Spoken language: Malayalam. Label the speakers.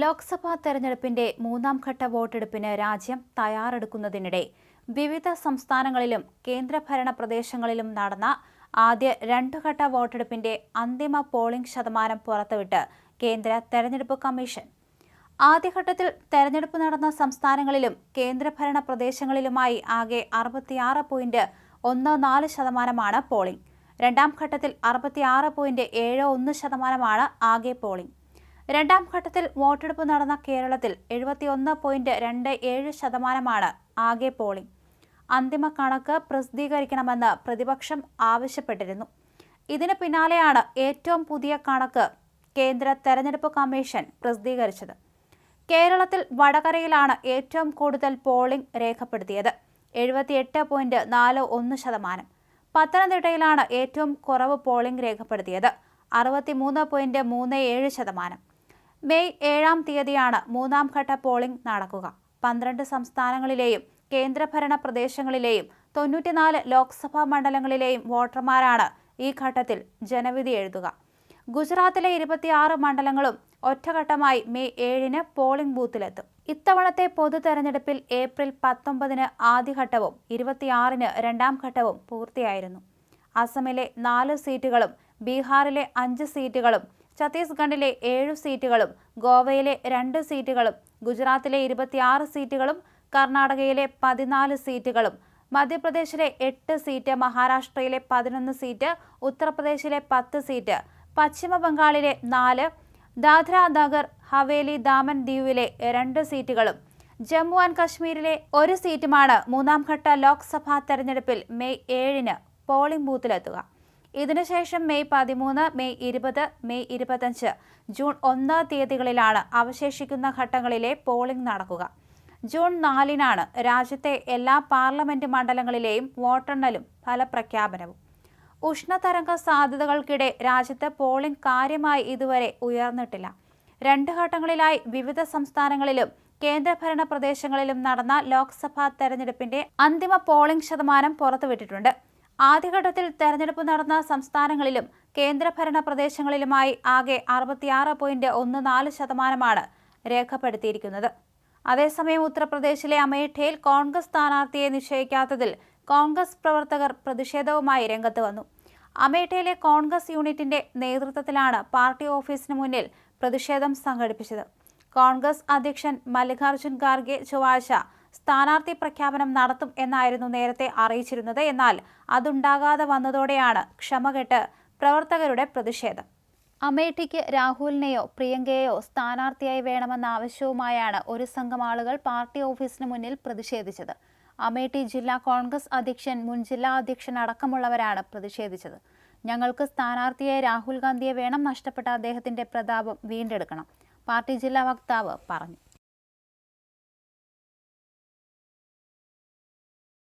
Speaker 1: ലോക്സഭാ തെരഞ്ഞെടുപ്പിന്റെ മൂന്നാം ഘട്ട വോട്ടെടുപ്പിന് രാജ്യം തയ്യാറെടുക്കുന്നതിനിടെ വിവിധ സംസ്ഥാനങ്ങളിലും കേന്ദ്രഭരണ പ്രദേശങ്ങളിലും നടന്ന ആദ്യ രണ്ടുഘട്ട വോട്ടെടുപ്പിന്റെ അന്തിമ പോളിംഗ് ശതമാനം പുറത്തുവിട്ട് കേന്ദ്ര തെരഞ്ഞെടുപ്പ് കമ്മീഷൻ. ആദ്യഘട്ടത്തിൽ തെരഞ്ഞെടുപ്പ് നടന്ന സംസ്ഥാനങ്ങളിലും കേന്ദ്രഭരണ പ്രദേശങ്ങളിലുമായി ആകെ അറുപത്തിയാറ് പോയിന്റ് ഒന്ന് നാല് ശതമാനമാണ് പോളിംഗ്. രണ്ടാം ഘട്ടത്തിൽ അറുപത്തിയാറ് പോയിന്റ് ഏഴ് ഒന്ന് ശതമാനമാണ് ആകെ പോളിംഗ്. രണ്ടാം ഘട്ടത്തിൽ വോട്ടെടുപ്പ് നടന്ന കേരളത്തിൽ എഴുപത്തിയൊന്ന് പോയിന്റ് രണ്ട് ഏഴ് ശതമാനമാണ് ആകെ പോളിംഗ്. അന്തിമ കണക്ക് പ്രസിദ്ധീകരിക്കണമെന്ന് പ്രതിപക്ഷം ആവശ്യപ്പെട്ടിരുന്നു. ഇതിന് പിന്നാലെയാണ് ഏറ്റവും പുതിയ കണക്ക് കേന്ദ്ര തെരഞ്ഞെടുപ്പ് കമ്മീഷൻ പ്രസിദ്ധീകരിച്ചത്. കേരളത്തിൽ വടകരയിലാണ് ഏറ്റവും കൂടുതൽ പോളിംഗ് രേഖപ്പെടുത്തിയത് എഴുപത്തിയെട്ട് പോയിന്റ് നാല് ഒന്ന് ശതമാനം. പത്തനംതിട്ടയിലാണ് ഏറ്റവും കുറവ് പോളിംഗ് രേഖപ്പെടുത്തിയത് അറുപത്തിമൂന്ന് പോയിന്റ് മൂന്ന് ഏഴ് ശതമാനം. മെയ് ഏഴാം തീയതിയാണ് മൂന്നാം ഘട്ട പോളിംഗ് നടക്കുക. പന്ത്രണ്ട് സംസ്ഥാനങ്ങളിലെയും കേന്ദ്രഭരണ പ്രദേശങ്ങളിലെയും തൊണ്ണൂറ്റിനാല് ലോക്സഭാ മണ്ഡലങ്ങളിലെയും വോട്ടർമാരാണ് ഈ ഘട്ടത്തിൽ ജനവിധി എഴുതുക. ഗുജറാത്തിലെ ഇരുപത്തിയാറ് മണ്ഡലങ്ങളും ഒറ്റഘട്ടമായി മെയ് ഏഴിന് പോളിംഗ് ബൂത്തിലെത്തും. ഇത്തവണത്തെ പൊതു തെരഞ്ഞെടുപ്പിൽ ഏപ്രിൽ പത്തൊമ്പതിന് ആദ്യഘട്ടവും ഇരുപത്തിയാറിന് രണ്ടാം ഘട്ടവും പൂർത്തിയായിരുന്നു. അസമിലെ നാല് സീറ്റുകളും ബീഹാറിലെ അഞ്ച് സീറ്റുകളും ഛത്തീസ്ഗഡിലെ ഏഴു സീറ്റുകളും ഗോവയിലെ രണ്ട് സീറ്റുകളും ഗുജറാത്തിലെ ഇരുപത്തിയാറ് സീറ്റുകളും കർണാടകയിലെ പതിനാല് സീറ്റുകളും മധ്യപ്രദേശിലെ എട്ട് സീറ്റ് മഹാരാഷ്ട്രയിലെ പതിനൊന്ന് സീറ്റ് ഉത്തർപ്രദേശിലെ പത്ത് സീറ്റ് പശ്ചിമ ബംഗാളിലെ നാല് ദാദ്ര നഗർ ഹവേലി ദാമൻ ദ്വീപിലെ രണ്ട് സീറ്റുകളും ജമ്മു ആൻഡ് കശ്മീരിലെ ഒരു സീറ്റുമാണ് മൂന്നാം ഘട്ട ലോക്സഭാ തെരഞ്ഞെടുപ്പിൽ മെയ് ഏഴിന് പോളിംഗ് ബൂത്തിലെത്തുക. ഇതിനുശേഷം മെയ് പതിമൂന്ന് മെയ് ഇരുപത് മെയ് ഇരുപത്തഞ്ച് ജൂൺ ഒന്ന് തീയതികളിലാണ് അവശേഷിക്കുന്ന ഘട്ടങ്ങളിലെ പോളിംഗ് നടക്കുക. ജൂൺ നാലിനാണ് രാജ്യത്തെ എല്ലാ പാർലമെന്റ് മണ്ഡലങ്ങളിലെയും വോട്ടെണ്ണലും ഫലപ്രഖ്യാപനവും ഉഷ്ണതരംഗ സാധ്യതകൾക്കിടെ രാജ്യത്ത് പോളിംഗ് കാര്യമായി ഇതുവരെ ഉയർന്നിട്ടില്ല. രണ്ട് ഘട്ടങ്ങളിലായി വിവിധ സംസ്ഥാനങ്ങളിലും കേന്ദ്രഭരണ പ്രദേശങ്ങളിലും നടന്ന ലോക്സഭാ തെരഞ്ഞെടുപ്പിന്റെ അന്തിമ പോളിംഗ് ശതമാനം പുറത്തുവിട്ടിട്ടുണ്ട്. ആദ്യഘട്ടത്തിൽ തെരഞ്ഞെടുപ്പ് നടന്ന സംസ്ഥാനങ്ങളിലും കേന്ദ്രഭരണ പ്രദേശങ്ങളിലുമായി ആകെ അറുപത്തിയാറ് പോയിന്റ് ഒന്ന് നാല് ശതമാനമാണ് രേഖപ്പെടുത്തിയിരിക്കുന്നത്. അതേസമയം ഉത്തർപ്രദേശിലെ അമേഠിയിൽ കോൺഗ്രസ് സ്ഥാനാർത്ഥിയെ നിശ്ചയിക്കാത്തതിൽ കോൺഗ്രസ് പ്രവർത്തകർ പ്രതിഷേധവുമായി രംഗത്ത് വന്നു. അമേഠിയിലെ കോൺഗ്രസ് യൂണിറ്റിന്റെ നേതൃത്വത്തിലാണ് പാർട്ടി ഓഫീസിന് മുന്നിൽ പ്രതിഷേധം സംഘടിപ്പിച്ചത്. കോൺഗ്രസ് അധ്യക്ഷൻ മല്ലികാർജുൻ ഖാർഗെ ചൊവ്വാഴ്ച സ്ഥാനാർത്ഥി പ്രഖ്യാപനം നടത്തും എന്നായിരുന്നു നേരത്തെ അറിയിച്ചിരുന്നത്. എന്നാൽ അതുണ്ടാകാതെ വന്നതോടെയാണ് ക്ഷമകെട്ട് പ്രവർത്തകരുടെ പ്രതിഷേധം. അമേഠിക്ക് രാഹുലിനെയോ പ്രിയങ്കയെയോ സ്ഥാനാർത്ഥിയായി വേണമെന്ന ആവശ്യവുമായാണ് ഒരു സംഘം ആളുകൾ പാർട്ടി ഓഫീസിന് മുന്നിൽ പ്രതിഷേധിച്ചത്. അമേഠി ജില്ലാ കോൺഗ്രസ് അധ്യക്ഷൻ മുൻ ജില്ലാ അധ്യക്ഷൻ അടക്കമുള്ളവരാണ് പ്രതിഷേധിച്ചത്. ഞങ്ങൾക്ക് സ്ഥാനാർത്ഥിയെ രാഹുൽ ഗാന്ധിയെ വേണം നഷ്ടപ്പെട്ട അദ്ദേഹത്തിന്റെ പ്രതാപം വീണ്ടെടുക്കണം പാർട്ടി ജില്ലാ വക്താവ് പറഞ്ഞു.